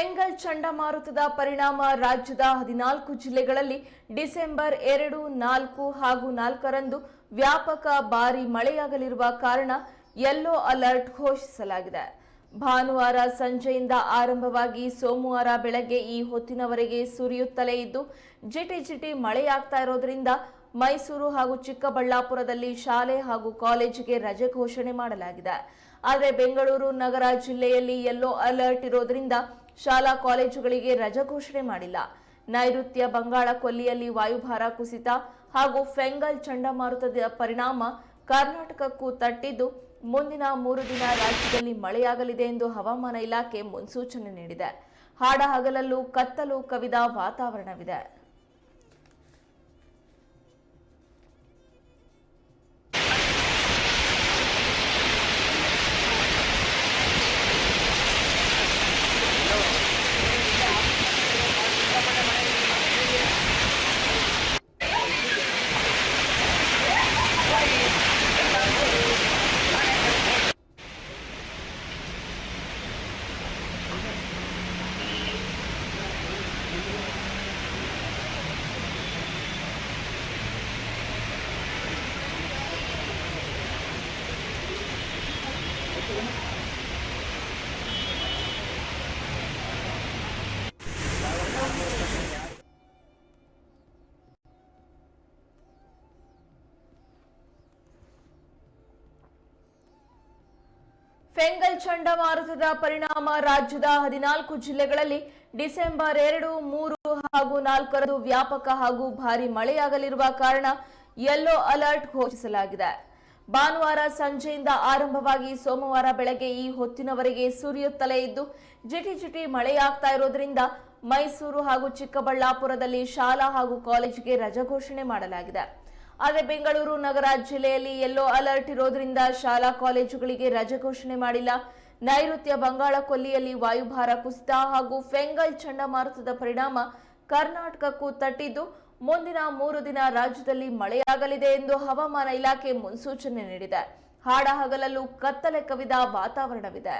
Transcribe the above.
ಫೆಂಗಲ್ ಚಂಡಮಾರುತದ ಪರಿಣಾಮ ರಾಜ್ಯದ ಹದಿನಾಲ್ಕು ಜಿಲ್ಲೆಗಳಲ್ಲಿ ಡಿಸೆಂಬರ್ ಎರಡು, ನಾಲ್ಕು ಹಾಗೂ ನಾಲ್ಕರಂದು ವ್ಯಾಪಕ ಭಾರಿ ಮಳೆಯಾಗಲಿರುವ ಕಾರಣ ಯೆಲ್ಲೋ ಅಲರ್ಟ್ ಘೋಷಿಸಲಾಗಿದೆ. ಭಾನುವಾರ ಸಂಜೆಯಿಂದ ಆರಂಭವಾಗಿ ಸೋಮವಾರ ಬೆಳಗ್ಗೆ ಈ ಹೊತ್ತಿನವರೆಗೆ ಸುರಿಯುತ್ತಲೇ ಇದ್ದು, ಜಿಟಿ ಜಿಟಿ ಮಳೆಯಾಗ್ತಾ ಇರೋದ್ರಿಂದ ಮೈಸೂರು ಹಾಗೂ ಚಿಕ್ಕಬಳ್ಳಾಪುರದಲ್ಲಿ ಶಾಲೆ ಹಾಗೂ ಕಾಲೇಜಿಗೆ ರಜೆ ಘೋಷಣೆ ಮಾಡಲಾಗಿದೆ. ಆದರೆ ಬೆಂಗಳೂರು ನಗರ ಜಿಲ್ಲೆಯಲ್ಲಿ ಯೆಲ್ಲೋ ಅಲರ್ಟ್ ಇರೋದ್ರಿಂದ ಶಾಲಾ ಕಾಲೇಜುಗಳಿಗೆ ರಜ ಘೋಷಣೆ ಮಾಡಿಲ್ಲ. ನೈಋತ್ಯ ಬಂಗಾಳ ಕೊಲ್ಲಿಯಲ್ಲಿ ವಾಯುಭಾರ ಕುಸಿತ ಹಾಗೂ ಫೆಂಗಲ್ ಚಂಡಮಾರುತದ ಪರಿಣಾಮ ಕರ್ನಾಟಕಕ್ಕೂ ತಟ್ಟಿದ್ದು, ಮುಂದಿನ ಮೂರು ದಿನ ರಾಜ್ಯದಲ್ಲಿ ಮಳೆಯಾಗಲಿದೆ ಎಂದು ಹವಾಮಾನ ಇಲಾಖೆ ಮುನ್ಸೂಚನೆ ನೀಡಿದೆ. ಹಾಡ ಹಗಲಲ್ಲೂ ಕತ್ತಲು ಕವಿದ ವಾತಾವರಣವಿದೆ. ಫೆಂಗಲ್ ಚಂಡಮಾರುತದ ಪರಿಣಾಮ ರಾಜ್ಯದ ಹದಿನಾಲ್ಕು ಜಿಲ್ಲೆಗಳಲ್ಲಿ ಡಿಸೆಂಬರ್ ಎರಡು, ಮೂರು ಹಾಗೂ ನಾಲ್ಕರಂದು ವ್ಯಾಪಕ ಹಾಗೂ ಭಾರಿ ಮಳೆಯಾಗಲಿರುವ ಕಾರಣ ಯೆಲ್ಲೋ ಅಲರ್ಟ್ ಘೋಷಿಸಲಾಗಿದೆ. ಭಾನುವಾರ ಸಂಜೆಯಿಂದ ಆರಂಭವಾಗಿ ಸೋಮವಾರ ಬೆಳಗ್ಗೆ ಈ ಹೊತ್ತಿನವರೆಗೆ ಸುರಿಯುತ್ತಲೇ ಇದ್ದು, ಜಿಟಿ ಜಿಟಿ ಮಳೆಯಾಗ್ತಾ ಇರೋದ್ರಿಂದ ಮೈಸೂರು ಹಾಗೂ ಚಿಕ್ಕಬಳ್ಳಾಪುರದಲ್ಲಿ ಶಾಲಾ ಹಾಗೂ ಕಾಲೇಜಿಗೆ ರಜಾ ಘೋಷಣೆ ಮಾಡಲಾಗಿದೆ. ಆದರೆ ಬೆಂಗಳೂರು ನಗರ ಜಿಲ್ಲೆಯಲ್ಲಿ ಯೆಲ್ಲೋ ಅಲರ್ಟ್ ಇರೋದ್ರಿಂದ ಶಾಲಾ ಕಾಲೇಜುಗಳಿಗೆ ರಜೆ ಘೋಷಣೆ ಮಾಡಿಲ್ಲ. ನೈಋತ್ಯ ಬಂಗಾಳ ಕೊಲ್ಲಿಯಲ್ಲಿ ವಾಯುಭಾರ ಕುಸಿತ ಹಾಗೂ ಫೆಂಗಲ್ ಚಂಡಮಾರುತದ ಪರಿಣಾಮ ಕರ್ನಾಟಕಕ್ಕೂ ತಟ್ಟಿದ್ದು. ಮುಂದಿನ ಮೂರು ದಿನ ರಾಜ್ಯದಲ್ಲಿ ಮಳೆಯಾಗಲಿದೆ ಎಂದು ಹವಾಮಾನ ಇಲಾಖೆ ಮುನ್ಸೂಚನೆ ನೀಡಿದೆ. ಹಾಡ ಹಗಲಲ್ಲೂ ಕತ್ತಲೆ ಕವಿದ ವಾತಾವರಣವಿದೆ.